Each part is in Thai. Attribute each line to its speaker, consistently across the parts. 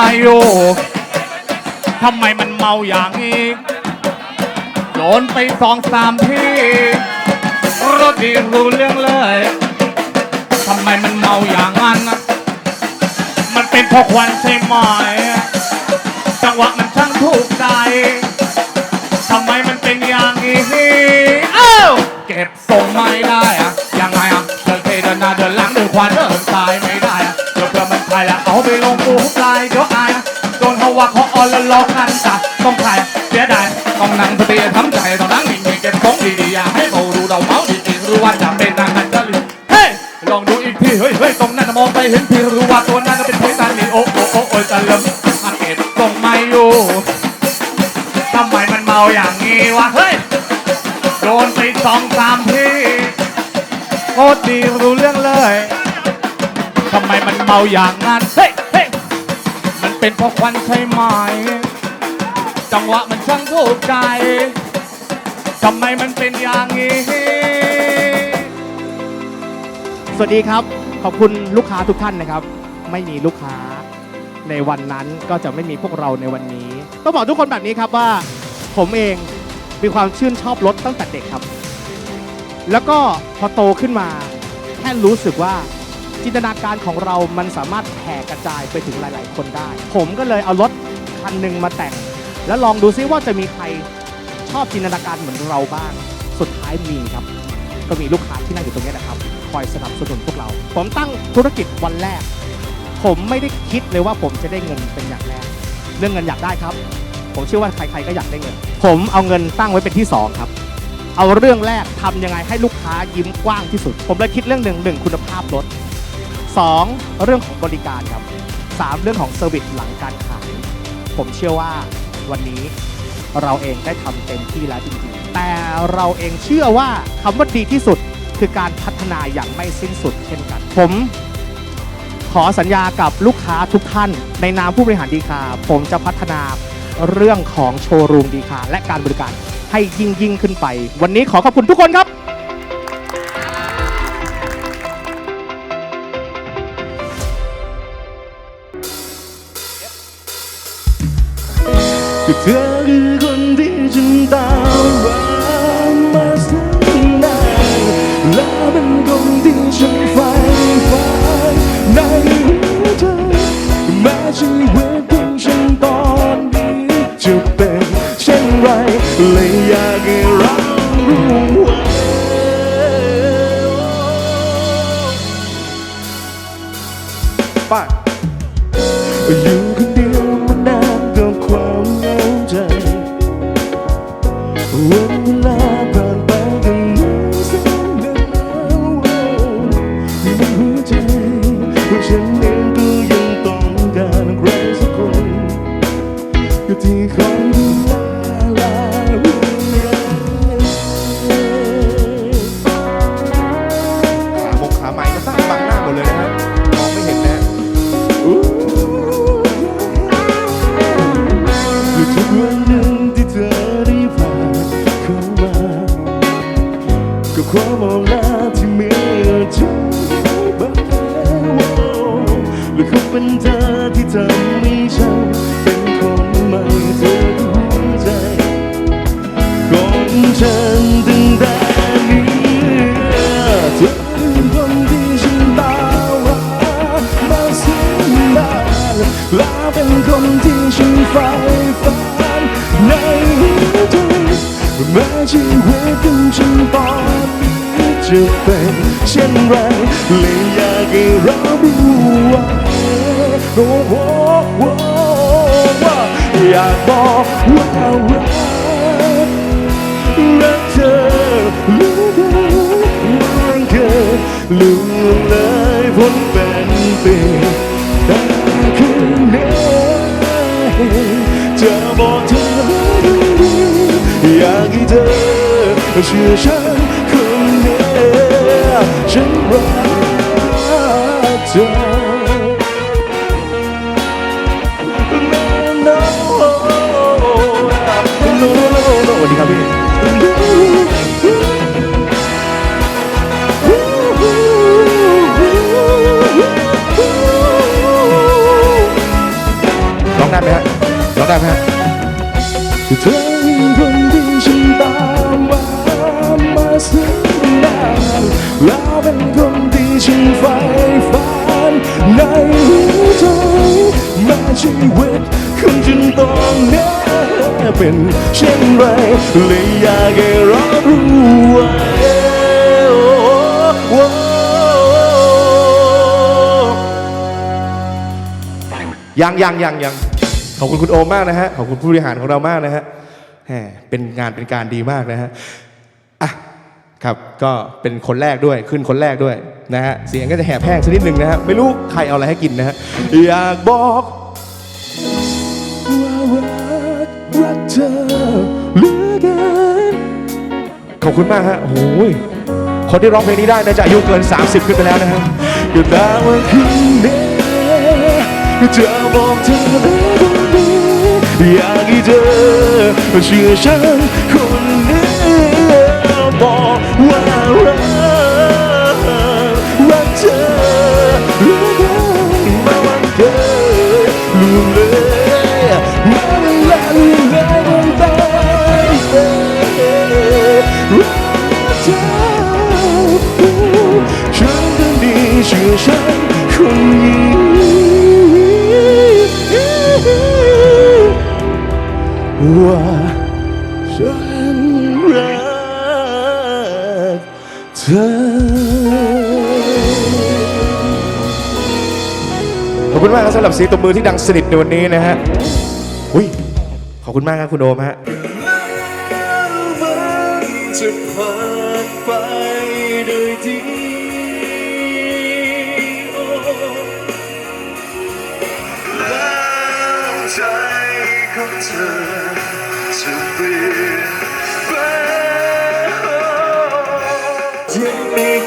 Speaker 1: มา
Speaker 2: อยู่ทำไมมันเมาอย่างนี้โยนไปสองสามที่รถดีรู้เรื่องเลยทำไมมันเมาอย่างนั้นนะมันเป็นเพราะควันใช่ไหมจังหวะมันช่างถูกใจทำไมมันเป็นอย่างนี้เอ้าเก็บทรงไม่ได้อะยังไงอะเดินเทเดินหน้าเดินหลังเดินขวาเดินซ้ายไม่ได้อะเดี๋ยวเพื่อมันใครละเอาไปลงกู เดี๋ยวอายโดนเขาว่าเขาอ่อนแล้วลอกกันจ้ะต้องใครเสียดายต้องนั่งสติทำใจต้องนั่งนิ่งๆเก็บทรงดีๆอย่าให้เขาดูเราเมาดีๆรู้ว่าจะเป็นนางกันจะลืมเฮ้ยลองดูอีกทีเฮ้ยเฮ้ยตรงนั้นน่ะมองไปเห็นพี่รู้ว่าตัวนั้นน่ะเป็นเพชรตานีโอ้โอ้โอ้โอ้จะเริ่มอาเก็บทรงไม่อยู่ทำไมมันเมาอย่างนี้วะเฮ้ยโดนไปสองสามทีโคตรดีรู้เรื่องเลยทำไมมันเมาอย่างนั้นเฮ้ย เป็นเพราะควันใช่ไหม จังหวะมันช่างถูกใจ ทำไมมันเป็นอย่างนี้
Speaker 3: สวัสดีครับ ขอบคุณลูกค้าทุกท่านนะครับ ไม่มีลูกค้าในวันนั้นก็จะไม่มีพวกเราในวันนี้ ต้องบอกทุกคนแบบนี้ครับว่า ผมเองมีความชื่นชอบรถตั้งแต่เด็กครับ แล้วก็พอโตขึ้นมาแค่รู้สึกว่า จินตนาการของเรามันสามารถแผ่กระจายไปถึงหลาย ๆ คนได้ ผมก็เลยเอารถคันหนึ่งมาแต่ง แล้วลองดูซิว่าจะมีใครชอบจินตนาการเหมือนเราบ้าง สุดท้ายมีครับ ก็มีลูกค้าที่นั่งอยู่ตรงนี้นะครับ คอยสนับสนุนพวกเรา ผมตั้งธุรกิจวันแรก ผมไม่ได้คิดเลยว่าผมจะได้เงินเป็นอย่างแรก เรื่องเงินอยากได้ครับ ผมเชื่อว่าใคร ๆ ก็อยากได้เงิน ผมเอาเงินตั้งไว้เป็นที่สองครับ เอาเรื่องแรกทำยังไงให้ลูกค้ายิ้มกว้างที่สุด ผมเลยคิดเรื่องหนึ่งหนึ่งคุณภาพรถ สองเรื่องของบริการครับสามเรื่องของเซอร์วิสหลังการขาย ผมเชื่อว่าวันนี้เราเองได้ทำเต็มที่แล้วจริงๆ แต่เราเองเชื่อว่าคำว่าดีที่สุดคือการพัฒนาอย่างไม่สิ้นสุดเช่นกัน ผมขอสัญญากับลูกค้าทุกท่าน ในนามผู้บริหารดีคาผมจะพัฒนาเรื่องของโชว์รูมดีคาและการบริการให้ยิ่งยิ่งขึ้นไป วันนี้ขอขอบคุณทุกคนครับ
Speaker 4: ก็เธอคือคนที่ฉันตามหามาสักนานและเป็นคนที่ฉันใฝ่ฝันในหัวใจแม้ชีวิตของฉันตอนนี้จะเป็นเช่นไรเลยอยากให้เรารู้ไว้ไปอยู่ กับความมองห
Speaker 5: น้า
Speaker 4: ที่มีใจบ้างหรือเขาเป็นเธอที่ทำให้ฉันเป็นคนใหม่เธอรู้ใจก่อนฉันตั้งแต่นี้เธอเป็นคนที่ฉันตามหามาสิ้นนานและเป็นคนที่ฉันใฝ่ฝันในหัวใจแม้ชีวิตของฉันตอนนี้ จะเป็นเช่นไรเลยอยากให้เรารู้ว้โอ้โอ้โหว่าอยากบอกว่ารักรักเธอรู้ได้ว่าเคยลืมเลยพ้นเป็นปีแต่คืนนี้จะบอกเธอดีๆอยากให้เธอเชื่อฉัน เลยอยากให้รับรู้ไว้โอ้ยังยังยังยังขอบคุณคุณโอมมากนะฮะ ขอบคุณผู้บริหารของเรามากนะฮะแหมเป็นงานเป็นการดีมากนะฮะอะครับ ก็เป็นคนแรกด้วยขึ้นคนแรกด้วยนะฮะ เสียงก็จะแหบแห้งสักนิดหนึ่งนะฮะ ไม่รู้ใครเอาอะไรให้กินนะฮะ อยากบอกว่ารักรักเธอ ขอบคุณมากฮะโอ้ยคนที่ร้องเพลงนี้ได้นะจะอายุเกิน 30 ขึ้นไปแล้วนะฮะก็ตามว่าคืนนี้จะบอกเธอได้ตรงนี้อยากให้เธอเชื่อฉันคนนี้ ชื่อฉันคนนี้ว่าฉันรักเธอขอบคุณมากครับสำหรับเสียงตบมือที่ดังสนิทในวันนี้นะฮะอุ้ยขอบคุณมากครับคุณโอมฮะจะผ่านไปโดยดี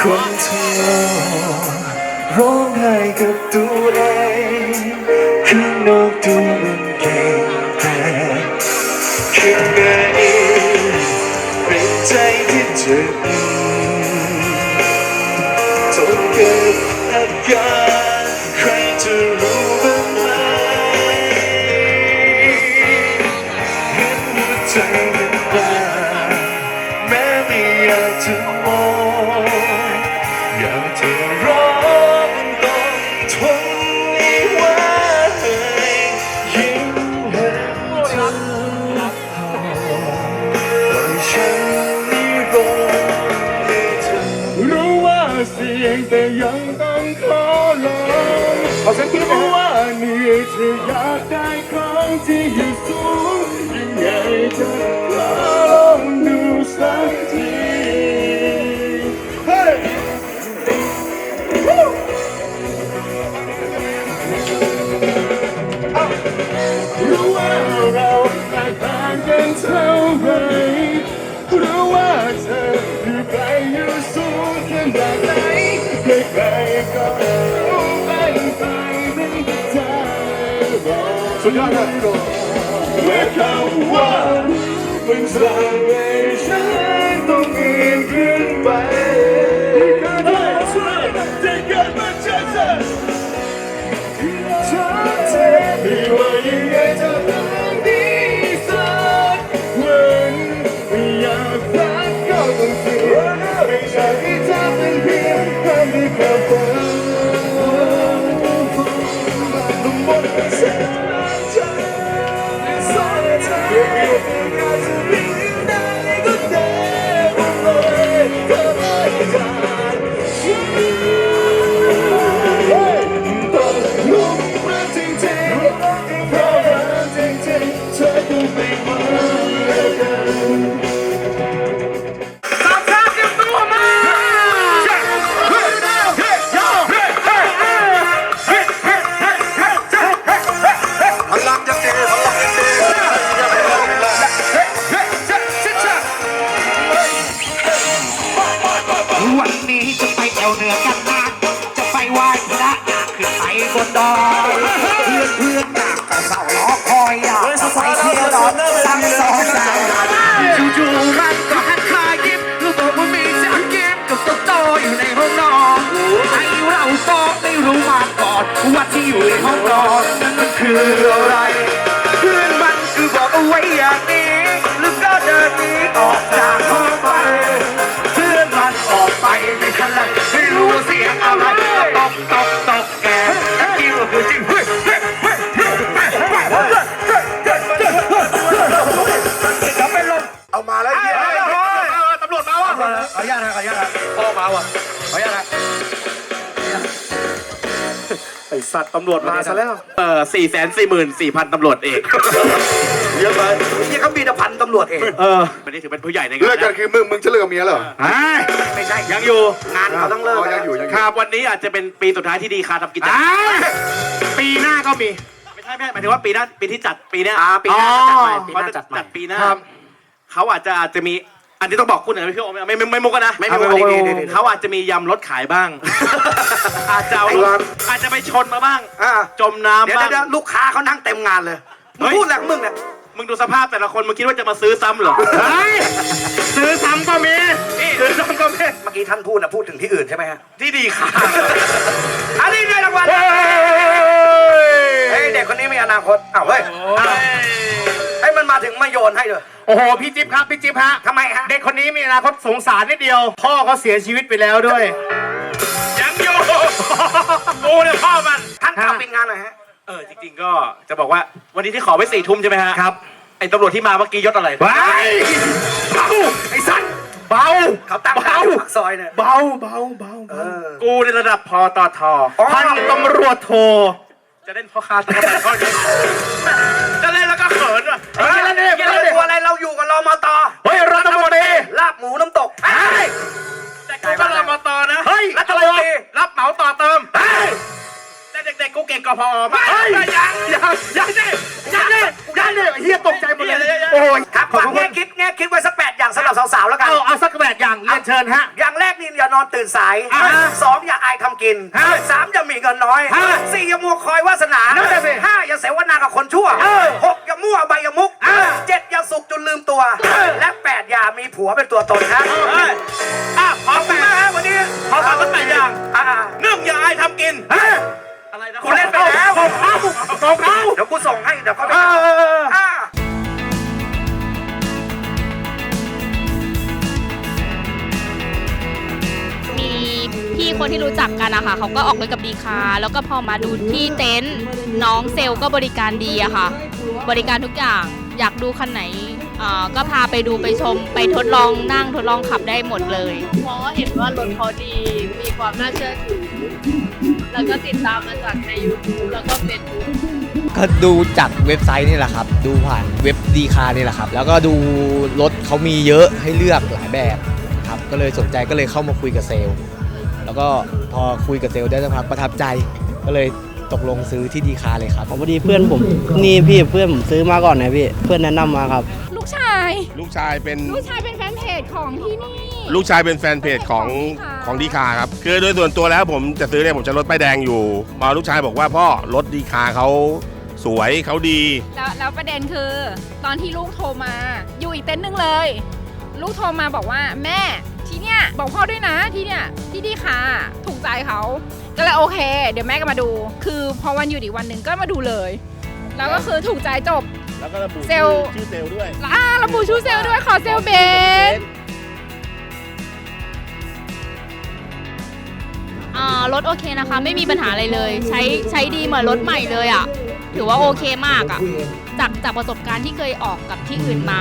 Speaker 4: คนเธอร้องไห้กับตัวเองข้างนอกดูมันเก่งแต่ข้างในเป็นใจที่เจ็บังต้อง
Speaker 6: ขอลอง
Speaker 4: เอาสักทีนะ
Speaker 6: รู้
Speaker 4: ฮะ
Speaker 6: ว่านื่อยจะอยากได้ของที่อยู่สูงยังไงจะลองดูสักทีเฮ้ย รู้ว่าเราแตกต่างกันเท่าไหรรู้ว่าเธออยู่ไกลอยู่สูงแค่ไหน
Speaker 7: สั่งให้ฉัน ขออนุญาตนะ
Speaker 8: ไอสัตว์ตำรวจมาซะแล้ว
Speaker 5: เออสี่แสนสี่หมื่นสี่พันตำรวจเอก
Speaker 8: เยอะไป
Speaker 7: นี่เขามีแต่พันตำรวจเอง
Speaker 5: เออวันนี้ถือเป็นผู้ใหญ่ในงา
Speaker 8: เลิก
Speaker 5: น
Speaker 8: กัน
Speaker 5: นะ
Speaker 8: คือมึงมึงจะเลิกกับเมียเหรอ
Speaker 5: เฮ้ย
Speaker 7: ไม่ใช่
Speaker 5: ยังอยู่
Speaker 7: งานเขาต้องเลิก
Speaker 8: ยังอยู่ยังอ
Speaker 5: ค
Speaker 8: ยู่
Speaker 5: รับวันนี้อาจจะเป็นปีสุดท้ายที่ดีคาทำกิจกรรม
Speaker 3: ปีหน้าก็มี
Speaker 5: ไม่ใช่ไม่ใช่หมายถึงว่าปีหน้าปีที่จัดปีเนี้ย
Speaker 7: อ่าปีหน้าจัดใหม่ปีห
Speaker 5: เขา
Speaker 7: น้า
Speaker 5: จะ
Speaker 7: จัดใหม่
Speaker 5: จัดปีหน้า
Speaker 3: ครับ
Speaker 5: เขาอาจจะอาจจะมี อันนี้ต้องบอกคุณหน่อยนะพี่โอไม่ไม่ไม่ไม่มุกกันนะ
Speaker 7: ไม่มี
Speaker 8: เอา
Speaker 7: วัน
Speaker 8: ไป
Speaker 7: นี้
Speaker 8: เอาไป
Speaker 7: ดีๆ
Speaker 5: เขาอาจจะมียำรถขายบ้าง อาจจะเอา
Speaker 8: ไอ้ร้าน
Speaker 5: อาจจะไปชนมาบ้าง
Speaker 7: อ่า
Speaker 5: จมน้ำ
Speaker 7: เดี๋ยว
Speaker 5: บ้าง
Speaker 7: เดี๋ยวลูกค้าเขานั่งเต็มงานเลยมึ
Speaker 5: เฮ้
Speaker 7: ง
Speaker 5: ย
Speaker 7: พูดอะไรของมึงเนี่ย
Speaker 5: มึงดูสภาพแต่ละคนมึงคิดว่าจะมาซื้อซ้ำเหรอ
Speaker 3: เฮ้ยซื้อซ้ำก็มี
Speaker 5: ซื้อซ้ำก็ไม่
Speaker 7: เมื่อกี้ท่านพูดนะพูดถึงที่อื่นใช่ไหมฮะ
Speaker 5: ที่ดีค่ะ
Speaker 7: อันนี้ได้รางวัลเฮ้ยเด็กคนนี้มีอนาคตอ้าวเฮ้ยให้มันมา ถึงมาโยนให้เลย
Speaker 3: โอ้โหพี่จิ๊บครับพี่จิ๊บฮะ
Speaker 7: ทำไมฮะ
Speaker 3: เด็กคนนี้มีอนาคตสงสารนิดเดียว พ่อเขาเสียชีวิตไปแล้วด้วย
Speaker 5: ยังอยู่กูเนี่ยพ่อมัน
Speaker 7: ท่านกล่าวปิดงานหน่อยฮะ
Speaker 5: เออจริงๆก็จะบอกว่าวันนี้ที่ขอไว้สี่ทุ่มใช่ไหมฮะ
Speaker 3: ครับ
Speaker 5: ไอ้ตำรวจที่มาเมื่อกี้ยศอะไร
Speaker 3: ไปเบาไอ้สันเบา
Speaker 7: เขาตั้ง
Speaker 3: เบา
Speaker 7: ด่านอยู่ปากซอยเนี่ย
Speaker 3: เบาเบาเบา
Speaker 7: เอ
Speaker 3: เบา
Speaker 7: อ
Speaker 5: กูในระดับพอตอทอ
Speaker 3: พันตำรวจโท
Speaker 5: จะเล่นพ่อค้าตำรวจเขาเยอะจะเล่นแล้วก็เขินว่ะ
Speaker 7: เฮ้ยเดี๋ยวเราตัวอะไรเราอยู่กับรมต
Speaker 3: เฮ้ยรัฐมนตรี
Speaker 7: ลาบหมูน้ำตก
Speaker 3: เฮ้ย
Speaker 5: แต่กูก็รมตนะ
Speaker 3: เฮ้ย
Speaker 5: รัฐมนตรีรับเหมาต่อเติม
Speaker 3: เฮ้ย
Speaker 5: แต่เด็กๆกูเก่งกพอมาก
Speaker 3: เฮ้ย
Speaker 5: ยัง
Speaker 3: ยังยังดิยังดิยังดิเฮียตกใจหมดเลยโอ้ย
Speaker 7: ครับ
Speaker 3: ขอบ
Speaker 7: ฝาก
Speaker 3: คุ
Speaker 7: แง่
Speaker 3: ณ
Speaker 7: คิดแง่คิดไว้สักแปดอย่างสำหรับสาวๆแล้วกัน
Speaker 3: เอาเอาสักแบบอย่างเรียนเชิญฮะ
Speaker 7: อย่างแรกนี่อย่านอนตื่นสาย
Speaker 3: อ่า
Speaker 7: สองอย่าอายทำกิน
Speaker 3: ฮะ
Speaker 7: สามอย่ามีเงินน้อย
Speaker 3: ฮะ
Speaker 7: สี่อย่ามัวคอยวาสนา
Speaker 3: นั่นน่ะสิ
Speaker 7: ห้าอย่าเสวนากับคนชั่ว
Speaker 3: เออ
Speaker 7: หกอย่า มั่วใบอย่ามุก
Speaker 3: อ่า
Speaker 7: เจ็ดอย่าสุกจนลืมตัว และแปดอย่ามีผัวเป็นตัวตนฮะ
Speaker 5: เฮ้ยอะขอ
Speaker 7: ขอบ
Speaker 5: แป
Speaker 7: คุณ
Speaker 5: ด
Speaker 7: มากฮะวันนี้
Speaker 5: ขอฝากสักแปดอย่าง
Speaker 7: อ่า
Speaker 5: หนึ่งอย่าอายทำกิน
Speaker 3: เฮ้ย
Speaker 5: อะไรนะ
Speaker 7: กูเล่นไปแล้ว
Speaker 3: ส่งเขาส่งเขา
Speaker 7: เดี๋ยวกูส่งให้เดี๋ยวเขาไป
Speaker 3: เออ
Speaker 7: อ่า
Speaker 9: มี พี่คนที่รู้จักกันอะค่ะเขาก็ออกรถกับดีคาแล้วก็พอมาดูที่เต็นท์น้องเซลล์ก็บริการดีอะค่ะ บริการทุกอย่างอยากดูคันไหนอ่าก็พาไปดูไปชมไปทดลองนั่งทดลองขับได้หมดเลย
Speaker 10: เพราะเห็นว่ารถเขาดีมีความน่าเชื่อถือ แล้วก็ติดตามมาจากใน YouTube แล้วก็เป็นบุ๊ก
Speaker 11: ก็ดูจากเว็บไซต์นี่แหละครับ ดูผ่านเว็บดีคานี่แหละครับ แล้วก็ดูรถเขามีเยอะให้เลือกหลายแบบครับก็เลยสนใจก็เลยเข้ามาคุยกับเซลล์ แล้วก็พอคุยกับเซลล์ได้สักพักประทับใจ ก็เลยตกลงซื้อที่ดีคาเลยครับ
Speaker 12: พอดีเพื่อนผมนี่พี่เพื่อนผมซื้อมาก่อนนะพี่เพื่อนแนะนำมาครับ
Speaker 9: ลูกชาย
Speaker 6: ลูกชายเป็น
Speaker 9: ลูกชายเป็นแฟนเพจของที่นี่
Speaker 6: ลูกชายเป็นแฟนเพจของ
Speaker 9: ของดีคา
Speaker 6: ของดีคาครับ คือโดยส่วนตัวแล้วผมจะซื้อเนี่ยผมจะรถป้ายแดงอยู่มาลูกชายบอกว่าพ่อรถดีคาเขาสวยเขาดี
Speaker 10: แล้วแล้วประเด็นคือ ตอนที่ลูกโทรมา อยู่อีกเต็นท์หนึงเลย ลูกโทรมาบอกว่าแม่ที่ เนี้ยบอกพ่อด้วยนะที่เนี้ยที่ดีค่ะถูกใจเขาก็เลยโอเค เดี๋ยวแม่ก็มาดู คือพอวันหยุดอีกวันหนึ่งก็มาดูเลย แล้วก็คือถูกใจจบ
Speaker 6: แล้วก็ระบุ
Speaker 10: เซลล์
Speaker 6: ชื่อเซลล์ด้วย
Speaker 10: อ่าระบุชื่อเซลล์ด้วยขอเซลล์เบส
Speaker 9: อ่ารถโอเคนะคะ ไม่มีปัญหาอะไรเลย ใช้ใช้ดีเหมือนรถใหม่เลยอะถือว่าโอเคมากอะจากจากประสบการณ์ที่เคยออกกับที่อื่นมา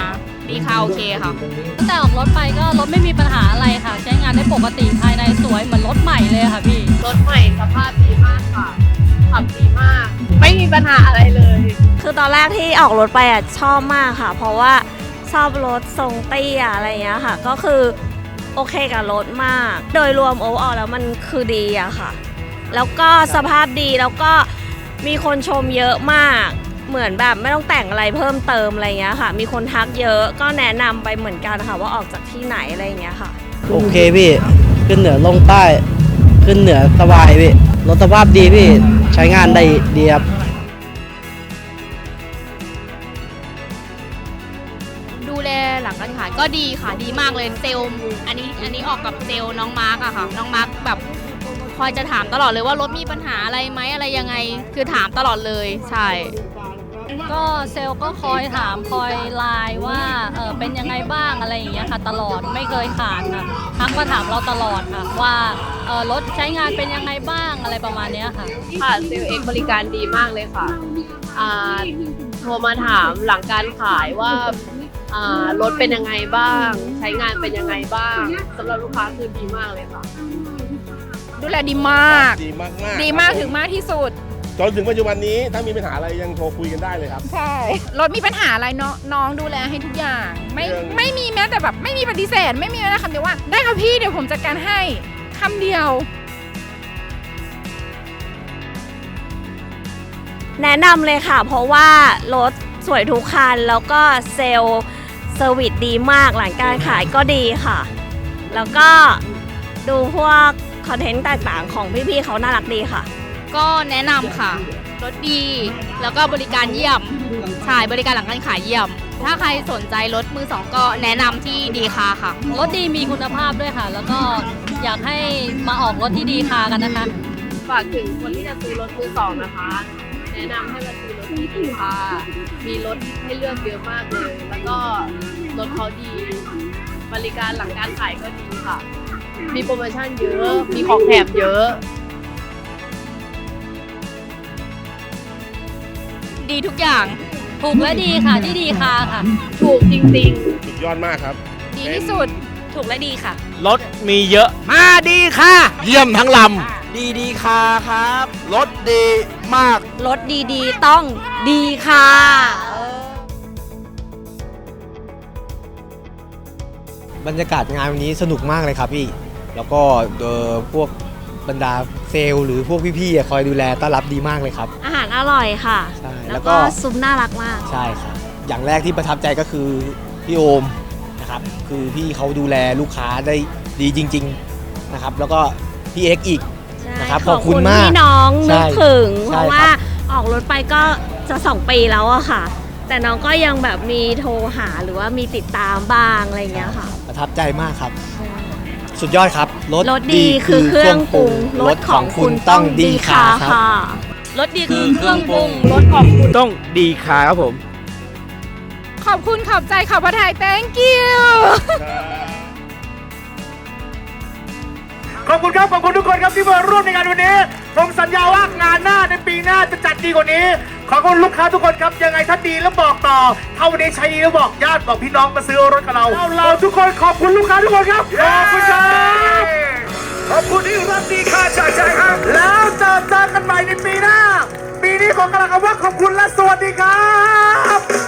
Speaker 9: ดีค่ะโอเคค่ะ
Speaker 10: ตั้งแต่ออกรถไปก็รถไม่มีปัญหาอะไร ปกติภายในสวยเหมือนรถใหม่เลยค่ะพี่ รถใหม่สภาพดีมากค่ะ ขับดีมาก ไม่มีปัญหาอะไรเลย
Speaker 13: คือตอนแรกที่ออกรถไปอะชอบมากค่ะ เพราะว่าชอบรถทรงเตี้ยอะไรอย่างเงี้ยค่ะ ก็คือโอเคกับรถมาก โดยรวมโอเวอร์แล้วมันคือดีอะค่ะ แล้วก็สภาพดีแล้วก็มีคนชมเยอะมาก เหมือนแบบไม่ต้องแต่งอะไรเพิ่มเติมอะไรเงี้ยค่ะ มีคนทักเยอะก็แนะนำไปเหมือนกันค่ะว่าออกจากที่ไหนอะไรอย่างเงี้ยค่ะ
Speaker 12: โอเคพี่ ขึ้นเหนือลงใต้ ขึ้นเหนือสบายพี่ รถสภาพดีพี่ ใช้งานได้ดีครับ
Speaker 9: ดูแลหลังการขายก็ดีค่ะดีมากเลยเซลล์อันนี้อันนี้ออกกับเซลล์น้องมาร์กอะค่ะ น้องมาร์กแบบคอยจะถามตลอดเลยว่ารถมีปัญหาอะไรไหมอะไรยังไง คือถามตลอดเลยใช่
Speaker 10: ก็เซลล์ก็คอยถามคอยไลน์ว่าเออเป็นยังไงบ้างอะไรอย่างเงี้ยค่ะ ตลอดไม่เคยขาดค่ะทักมาถามเราตลอดค่ะ ว่าเออรถใช้งานเป็นยังไงบ้างอะไรประมาณเนี้ยค่ะ
Speaker 14: ค่ะเซลล์เองบริการดีมากเลยค่ะอ่าโทรมาถามหลังการขายว่าอ่ารถเป็นยังไงบ้าง ใช้งานเป็นยังไงบ้างสำหรับลูกค้าคือดีมากเลยค่ะ
Speaker 10: ดูแลดีมาก
Speaker 6: ดีมากๆ
Speaker 10: ดีมาก
Speaker 6: ครับผ
Speaker 10: ถึงมากที่สุด
Speaker 6: จนถึงปัจจุบันนี้ถ้ามีปัญหาอะไรยังโทรคุยกันได้เลยครับ
Speaker 10: ใช่ รถมีปัญหาอะไรเนาะน้องดูแลให้ทุกอย่าง ไม่
Speaker 6: เรื่อง
Speaker 10: ไม่มีแม้แต่แบบไม่มีปฏิเสธ ไม่มีแม้แต่คำเดียวว่า ได้ครับพี่เดี๋ยวผมจัดการให้คำเดียว
Speaker 13: แนะนำเลยค่ะ เพราะว่ารถสวยทุกคัน แล้วก็เซลล์เซอร์วิสดีมากหลังการขายก็ดีค่ะ แล้วก็ดูพวกคอนเทนต์ต่างๆของพี่ๆเขาน่ารักดีค่ะ
Speaker 9: ก็แนะนำค่ะ รถดี แล้วก็บริการเยี่ยมใช่บริการหลังการขายเยี่ยม ถ้าใครสนใจรถมือสองก็แนะนำที่ดีคาค่ะ
Speaker 15: รถดีมีคุณภาพด้วยค่ะ แล้วก็อยากให้มาออกรถที่ดีคากันนะคะ
Speaker 14: ฝากถึงคนที่จะซื้อรถมือสองนะคะ แนะนำให้มาซื้อรถที่ดีค่ะมีรถให้เลือกเยอะมากเลย แล้วก็รถเขาดี บริการหลังการขายก็ดีค่ะ มีโปรโมชั่นเยอะ มีของแถมเยอะ
Speaker 9: ดีทุกอย่าง
Speaker 15: ถูกและดีค่ะที่ดีคาค่ะ
Speaker 14: ถูกจริงๆ
Speaker 6: สุดยอดมากครับ
Speaker 10: ดีที่สุด
Speaker 9: ถูกและดีค่ะ
Speaker 2: รถมีเยอะ
Speaker 7: มาดีค่ะ
Speaker 2: เยี่ยมทั้งล
Speaker 7: ดีดีค่ะครับรถดีมาก
Speaker 13: รถดีๆ ต้องดีค่ะ
Speaker 11: บรรยากาศงานวันนี้สนุกมากเลยครับพี่ แล้วก็เอ่อพวก บรรดาเซลล์หรือพวกพี่ๆอะคอยดูแลต้อนรับดีมากเลยครับ
Speaker 13: อาหารอร่อยค่ะ
Speaker 11: ใช่แล้
Speaker 13: แล้ว
Speaker 11: วก็
Speaker 13: ก็ซุปน่ารักมาก
Speaker 11: ใช่ครับ อย่างแรกที่ประทับใจก็คือพี่โอมนะครับ คือพี่เขาดูแลลูกค้าได้ดีจริง ๆนะครับ แล้วก็พี่เอ็กซ์อีกนะครับขอบคุณมาก
Speaker 13: ที่น้องนึก
Speaker 11: ใช่
Speaker 13: ถึงเพ
Speaker 11: ใช่
Speaker 13: ราะ
Speaker 11: ค
Speaker 13: ว่า
Speaker 11: รับ
Speaker 13: ออกรถไปก็จะสองปีแล้วอะค่ะ แต่น้องก็ยังแบบมีโทรหาหรือว่ามีติดตามบ้างอะไรอย่างเงี้ยค่ะ
Speaker 11: ประทับใจมากครับ สุดยอดครับรถ
Speaker 13: รถดีคือเครื่องปรุงรถของคุณต้องดีค่ะค่ะ
Speaker 15: รถดีคือเครื่องปรุงรถของคุณ
Speaker 7: ต้องดีค่ะครับผม
Speaker 10: ขอบคุณขอบใจขอบพระทัย thank you
Speaker 3: ขอบคุณครับขอบคุณทุกคนครับที่มาร่วมในงานวันนี้ ผมสัญญาว่างานหน้าในปีหน้าจะจัดดีกว่านี้ ขอบคุณลูกค้าทุกคนครับยังไงถ้าดีแล้วบอกต่อถ้าวันนี้ใช้ดีแล้วบอกญาติบอกพี่น้องมาซื้อรถกับเรา เราทุกคนขอบคุณลูกค้าทุกคนครับขอบคุณครับขอบคุณที่รักดีค่าจากใจครับ แล้วเจอเจอกันใหม่ในปีหน้าปีนี้ขอกำลังคำว่าขอบคุณและสวัสดีครับ